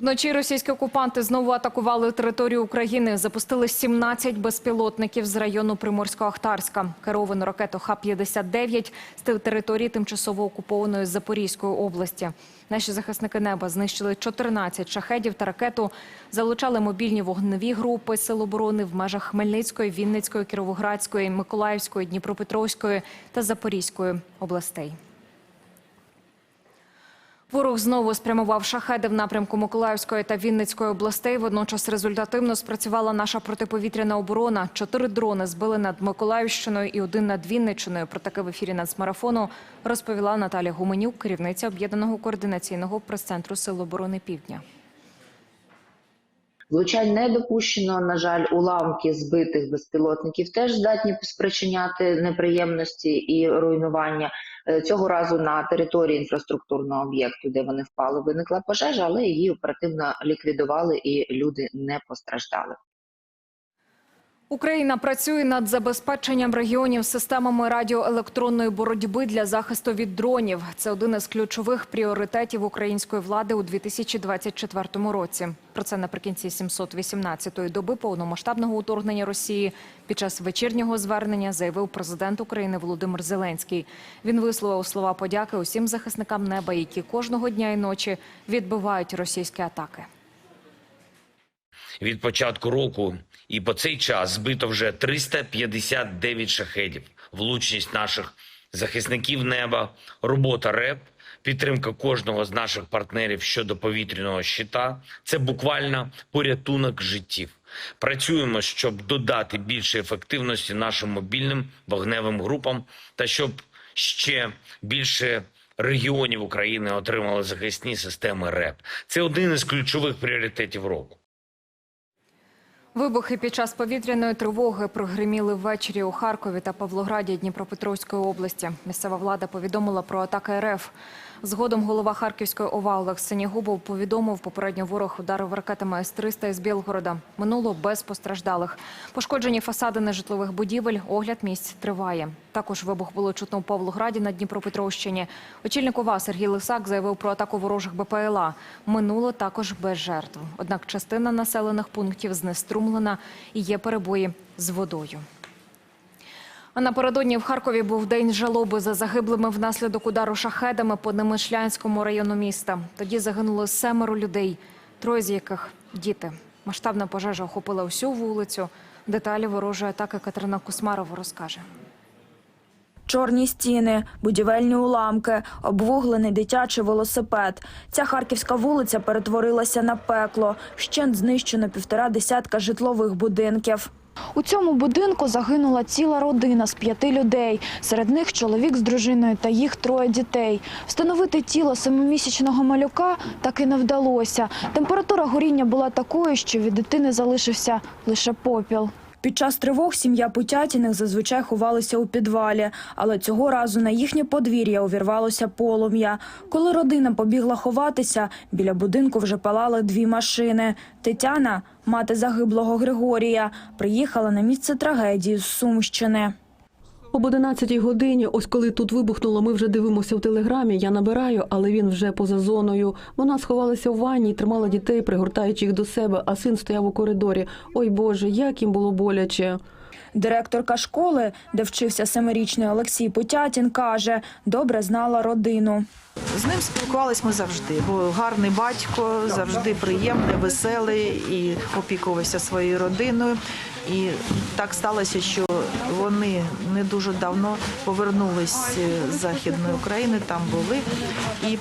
Вночі російські окупанти знову атакували територію України. Запустили 17 безпілотників з району Приморсько-Ахтарська. Керовану ракету Х-59 з території тимчасово окупованої Запорізької області. Наші захисники неба знищили 14 шахедів та ракету. Залучали мобільні вогневі групи Сил оборони в межах Хмельницької, Вінницької, Кіровоградської, Миколаївської, Дніпропетровської та Запорізької областей. Ворог знову спрямував шахеди в напрямку Миколаївської та Вінницької областей. Водночас результативно спрацювала наша протиповітряна оборона. Чотири дрони збили над Миколаївщиною і один над Вінниччиною. Про таке в ефірі нацмарафону розповіла Наталя Гуменюк, керівниця об'єднаного координаційного прес-центру Сил оборони Півдня. Влучань не допущено. На жаль, уламки збитих безпілотників теж здатні спричиняти неприємності і руйнування. Е, Цього разу на території інфраструктурного об'єкту, де вони впали, виникла пожежа, але її оперативно ліквідували і люди не постраждали. Україна працює над забезпеченням регіонів системами радіоелектронної боротьби для захисту від дронів. Це один із ключових пріоритетів української влади у 2024 році. Про це наприкінці 718-ї доби повномасштабного уторгнення Росії під час вечірнього звернення заявив президент України Володимир Зеленський. Він висловив слова подяки усім захисникам неба, які кожного дня і ночі відбивають російські атаки. Від початку року і по цей час збито вже 359 шахедів. Влучність наших захисників неба, робота РЕП, підтримка кожного з наших партнерів щодо повітряного щита – це буквально порятунок життів. Працюємо, щоб додати більше ефективності нашим мобільним вогневим групам та щоб ще більше регіонів України отримали захисні системи РЕП. Це один із ключових пріоритетів року. Вибухи під час повітряної тривоги прогриміли ввечері у Харкові та Павлограді Дніпропетровської області. Місцева влада повідомила про атаки РФ. Згодом голова Харківської ОВА Олег Синігубов повідомив, попередньо ворог ударив ракетами С-300 із Білгорода. Минуло без постраждалих. Пошкоджені фасади нежитлових будівель, огляд місць триває. Також вибух було чутно у Павлограді на Дніпропетровщині. Очільник ОВА Сергій Лисак заявив про атаку ворожих БПЛА. Минуло також без жертв. Однак частина населених пунктів знеструмлена і є перебої з водою. Напередодні в Харкові був день жалоби за загиблими внаслідок удару шахедами по Немишлянському району міста. Тоді загинуло семеро людей, троє з яких діти. Масштабна пожежа охопила всю вулицю. Деталі ворожої атаки Катерина Кусмарова розкаже. Чорні стіни, будівельні уламки, обвуглений дитячий велосипед. Ця харківська вулиця перетворилася на пекло. Вщент знищено півтора десятка житлових будинків. У цьому будинку загинула ціла родина з п'яти людей. Серед них чоловік з дружиною та їх троє дітей. Встановити тіло семимісячного малюка так і не вдалося. Температура горіння була такою, що від дитини залишився лише попіл. Під час тривог сім'я Путятіних зазвичай ховалася у підвалі, але цього разу на їхнє подвір'я увірвалося полум'я. Коли родина побігла ховатися, біля будинку вже палали дві машини. Тетяна, мати загиблого Григорія, приїхала на місце трагедії з Сумщини. Об 11 годині, ось коли тут вибухнуло, ми вже дивимося в телеграмі. Я набираю, але він вже поза зоною. Вона сховалася в ванні і тримала дітей, пригортаючи їх до себе, а син стояв у коридорі. Ой Боже, як їм було боляче. Директорка школи, де вчився семирічний Олексій Путятін, каже, добре знала родину. З ним спілкувались ми завжди, бо гарний батько, завжди приємний, веселий і опікувався своєю родиною. І так сталося, що вони не дуже давно повернулись з Західної України, там були. І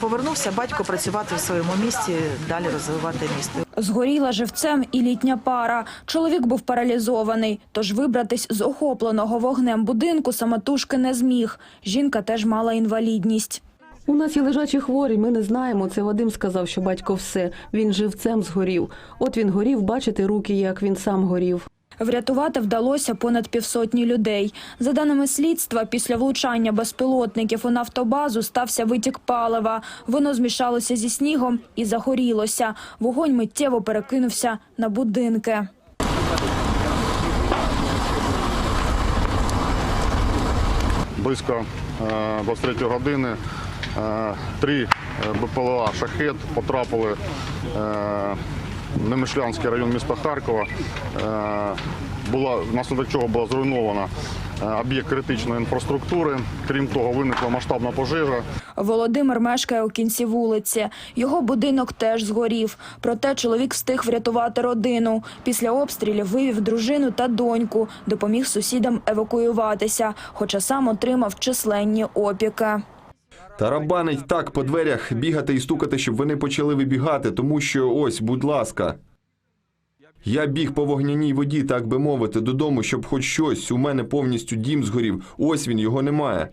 повернувся батько працювати в своєму місті, далі розвивати місто. Згоріла живцем і літня пара. Чоловік був паралізований, тож вибратись з охопленого вогнем будинку самотужки не зміг. Жінка теж мала інвалідність. У нас є лежачі хворі, ми не знаємо. Це Вадим сказав, що батько все. Він живцем згорів. От він горів, бачите руки, як він сам горів. Врятувати вдалося понад півсотні людей. За даними слідства, після влучання безпілотників у нафтобазу стався витік палива. Воно змішалося зі снігом і загорілося. Вогонь миттєво перекинувся на будинки. Близько е, 23 години Е, Три е, БПЛА «Шахет» потрапили е, Немишлянський район міста Харкова. Е, Була, внаслідок чого була зруйнована е, об'єкт критичної інфраструктури. Крім того, виникла масштабна пожежа. Володимир мешкає у кінці вулиці. Його будинок теж згорів. Проте чоловік встиг врятувати родину. Після обстрілів вивів дружину та доньку, допоміг сусідам евакуюватися, хоча сам отримав численні опіки. Тарабанить так по дверях, бігати і стукати, щоб вони почали вибігати, тому що ось, будь ласка. Я біг по вогняній воді, так би мовити, додому, щоб хоч щось. У мене повністю дім згорів. Ось він, його немає.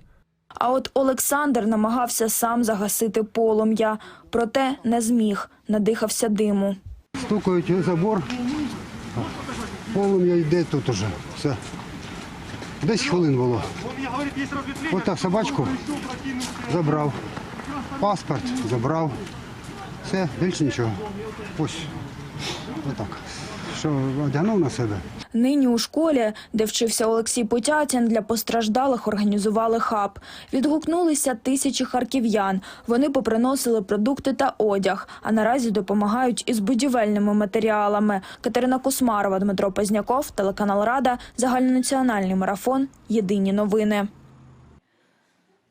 А от Олександр намагався сам загасити полум'я, проте не зміг, надихався диму. Стукають забор, полум'я йде тут уже. Все. 10 хвилин було. Отак собачку забрав. Паспорт забрав. Все, більше нічого. Ось. Отак. Що одягнув на себе. Нині у школі, де вчився Олексій Потятін, для постраждалих організували хаб. Відгукнулися тисячі харків'ян. Вони поприносили продукти та одяг, а наразі допомагають із будівельними матеріалами. Катерина Кусмарова, Дмитро Позняков, телеканал Рада, загальнонаціональний марафон. Єдині новини.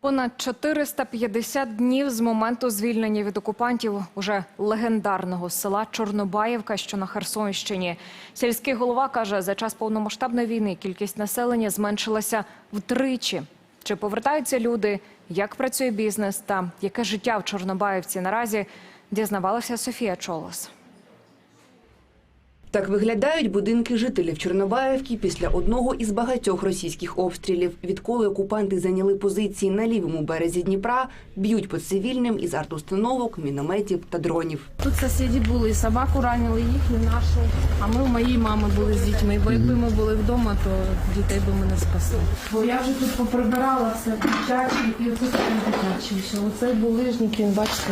Понад 450 днів з моменту звільнення від окупантів уже легендарного села Чорнобаївка, що на Херсонщині. Сільський голова каже, за час повномасштабної війни кількість населення зменшилася втричі. Чи повертаються люди, як працює бізнес та яке життя в Чорнобаївці наразі, дізнавалася Софія Чолос. Так виглядають будинки жителів Чорнобаївки після одного із багатьох російських обстрілів. Відколи окупанти зайняли позиції на лівому березі Дніпра, б'ють по цивільним із артустановок, мінометів та дронів. Тут сусіди були, і собаку ранили, їх і нашу. А ми у моєї мами були з дітьми. Бо якби ми були вдома, то дітей би ми не спасли. Бо я вже тут поприбирала все дитячий, і дитячий. Ще оцей булижник, він бачите.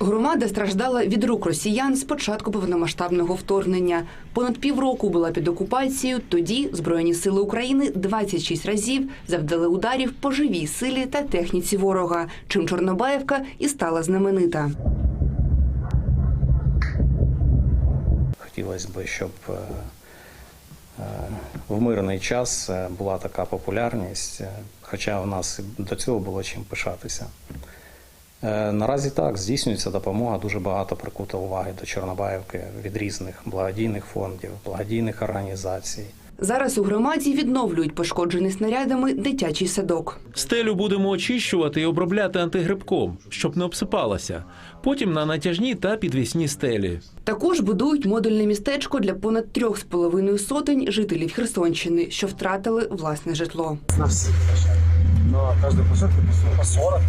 Громада страждала від рук росіян з початку повномасштабного вторгнення. Понад півроку була під окупацією. Тоді Збройні сили України 26 разів завдали ударів по живій силі та техніці ворога, чим Чорнобаївка і стала знаменита. Хотілося б, щоб е, е, в мирний час е, була така популярність, хоча у нас до цього було чим пишатися. Е, Наразі так, здійснюється допомога, дуже багато прикуто уваги до Чорнобаївки від різних благодійних фондів, благодійних організацій. Зараз у громаді відновлюють пошкоджений снарядами дитячий садок. Стелю будемо очищувати і обробляти антигрибком, щоб не обсипалася. Потім на натяжні та підвісні стелі. Також будують модульне містечко для понад трьох з половиною сотень жителів Херсонщини, що втратили власне житло. На всі. На кожну посадку по 40.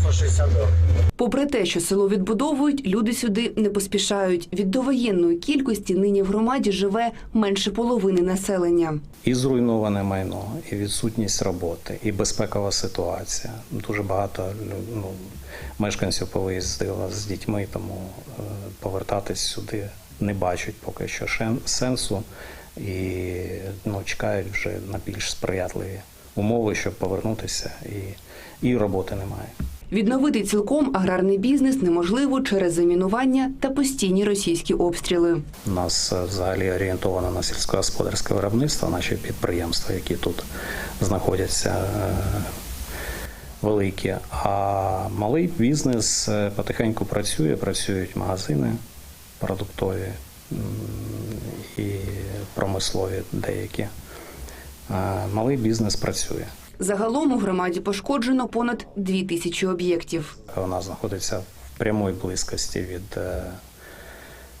160 доларів. Попри те, що село відбудовують, люди сюди не поспішають. Від довоєнної кількості нині в громаді живе менше половини населення. І зруйноване майно, і відсутність роботи, і безпекова ситуація. Дуже багато ну, мешканців повиїздило з дітьми, тому е, повертатись сюди не бачать поки що сенсу і ну, чекають вже на більш сприятливі умови, щоб повернутися, і, і роботи немає. Відновити цілком аграрний бізнес неможливо через замінування та постійні російські обстріли. У нас е, взагалі орієнтовано на сільськогосподарське виробництво, наші підприємства, які тут знаходяться е, великі. А малий бізнес е, потихеньку працює, працюють магазини продуктові і промислові деякі. Малий бізнес працює. Загалом у громаді пошкоджено понад дві тисячі об'єктів. Вона знаходиться в прямій близькості від е,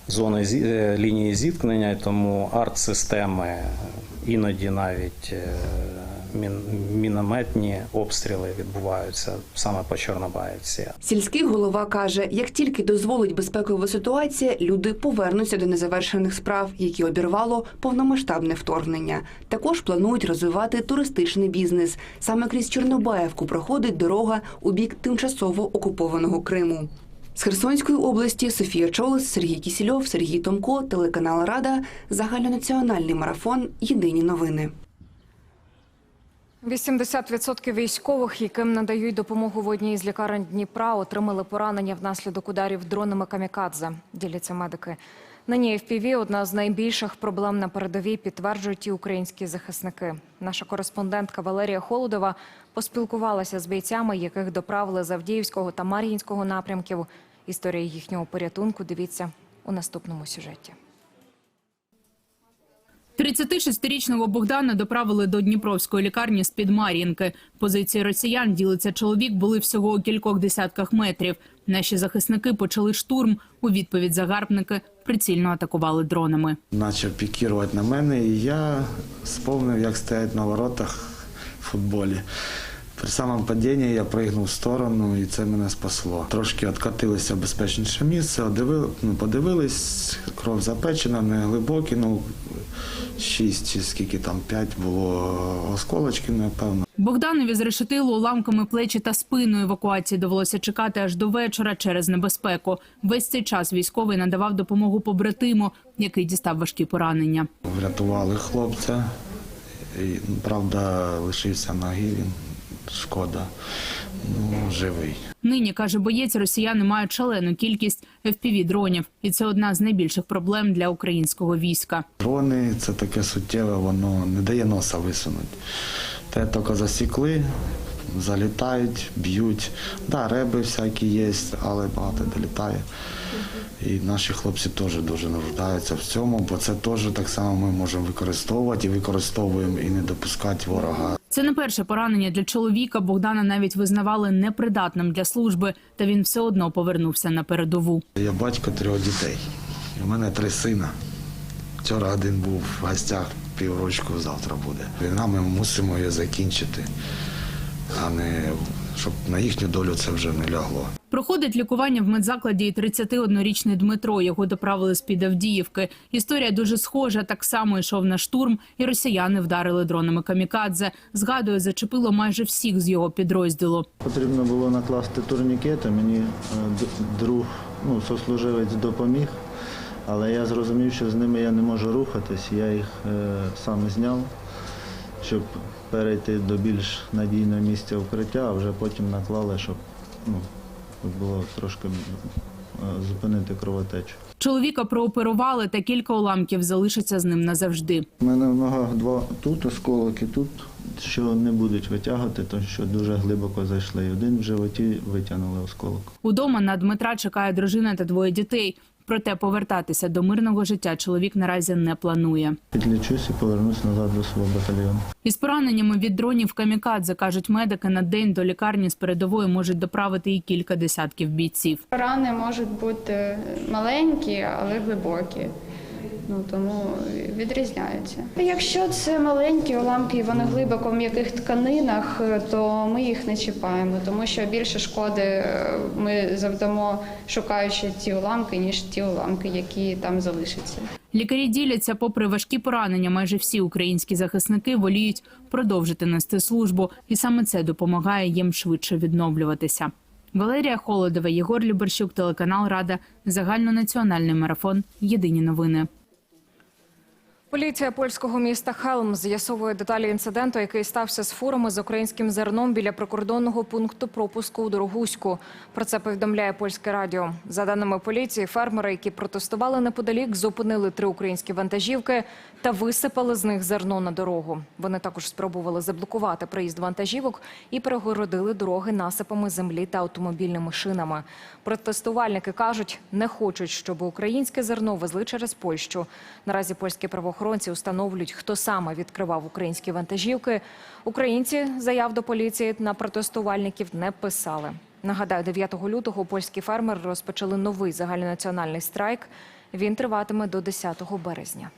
зони зі- е, лінії зіткнення, тому арт-системи, іноді навіть е, мінометні обстріли відбуваються саме по Чорнобаївці. Сільський голова каже, як тільки дозволить безпекова ситуація, люди повернуться до незавершених справ, які обірвало повномасштабне вторгнення. Також планують розвивати туристичний бізнес. Саме крізь Чорнобаївку проходить дорога у бік тимчасово окупованого Криму. З Херсонської області Софія Чолос, Сергій Кісільов, Сергій Томко, телеканал Рада, загальнонаціональний марафон. Єдині новини. 80% військових, яким надають допомогу в одній з лікарень Дніпра, отримали поранення внаслідок ударів дронами камікадзе. Діляться медики. Нині FPV – одна з найбільших проблем на передовій, підтверджують і українські захисники. Наша кореспондентка Валерія Холодова поспілкувалася з бійцями, яких доправили з Авдіївського та Мар'їнського напрямків. Історія їхнього порятунку дивіться у наступному сюжеті. 36-річного Богдана доправили до Дніпровської лікарні з-під Мар'їнки. Позиції росіян, ділиться чоловік, були всього у кількох десятках метрів. Наші захисники почали штурм. У відповідь загарбники прицільно атакували дронами. Почав пікірувати на мене, і я сповнив, як стоять на воротах в футболі. При самому падінні я пригнув в сторону, і це мене спасло. Трошки відкотилися в безпечніше місце, одивили- ну, подивились, кров запечена, не глибокі, ну шість чи скільки там, п'ять було осколочків, напевно. Богданові зрешетило уламками плечі та спину. Евакуації довелося чекати аж до вечора через небезпеку. Весь цей час військовий надавав допомогу побратиму, який дістав важкі поранення. Врятували хлопця. І, правда, лишився ноги, він шкода. Ну, живий. Нині каже боєць, росіяни мають шалену кількість FPV-дронів, і це одна з найбільших проблем для українського війська. Дрони це таке суттєве, воно не дає носа висунути. Те тільки засікли, залітають, б'ють. Да, реби всякі є, але багато долітає. І наші хлопці теж дуже нуждаються в цьому, бо це теж так само ми можемо використовувати і використовуємо і не допускати ворога. Це не перше поранення для чоловіка. Богдана навіть визнавали непридатним для служби, та він все одно повернувся на передову. Я батько трьох дітей. У мене три сина. Вчора один був в гостях, піврочку завтра буде. Війна ми мусимо її закінчити, а не щоб на їхню долю це вже не лягло. Проходить лікування в медзакладі і 31-річний Дмитро. Його доправили з під Авдіївки. Історія дуже схожа. Так само йшов на штурм, і росіяни вдарили дронами камікадзе. Згадує, зачепило майже всіх з його підрозділу. Потрібно було накласти турнікети. Мені е, друг, ну, сослуживець допоміг, але я зрозумів, що з ними я не можу рухатись. Я їх е, сам зняв, щоб перейти до більш надійного місця укриття, а вже потім наклали, щоб ну, було трошки е, зупинити кровотечу. Чоловіка прооперували, та кілька уламків залишаться з ним назавжди. У мене в ногах два тут осколок і тут, що не будуть витягати, то що дуже глибоко зайшли. Один в животі витягнули осколок. Удома на Дмитра чекає дружина та двоє дітей. Проте повертатися до мирного життя чоловік наразі не планує. Підлічусь і повернусь назад до свого батальйону. Із пораненнями від дронів камікадзе, кажуть медики, на день до лікарні з передової можуть доправити і кілька десятків бійців. Рани можуть бути маленькі, але глибокі. Ну тому відрізняються. Якщо це маленькі уламки, і вони глибоко в м'яких тканинах, то ми їх не чіпаємо, тому що більше шкоди е, ми завдамо, шукаючи ті уламки, ніж ті уламки, які там залишаться. Лікарі діляться, попри важкі поранення, майже всі українські захисники воліють продовжити нести службу, і саме це допомагає їм швидше відновлюватися. Валерія Холодова, Єгор Люберщук, телеканал Рада, загальнонаціональний марафон. Єдині новини. Поліція польського міста Хелм з'ясовує деталі інциденту, який стався з фурами з українським зерном біля прикордонного пункту пропуску у Дорогуську. Про це повідомляє польське радіо. За даними поліції, фермери, які протестували неподалік, зупинили три українські вантажівки та висипали з них зерно на дорогу. Вони також спробували заблокувати проїзд вантажівок і перегородили дороги насипами землі та автомобільними шинами. Протестувальники кажуть, не хочуть, щоб українське зерно везли через Польщу. Наразі польські правоохоронці встановлюють, хто саме відкривав українські вантажівки. Українці заяв до поліції на протестувальників не писали. Нагадаю, 9 лютого польські фермери розпочали новий загальнонаціональний страйк. Він триватиме до 10 березня.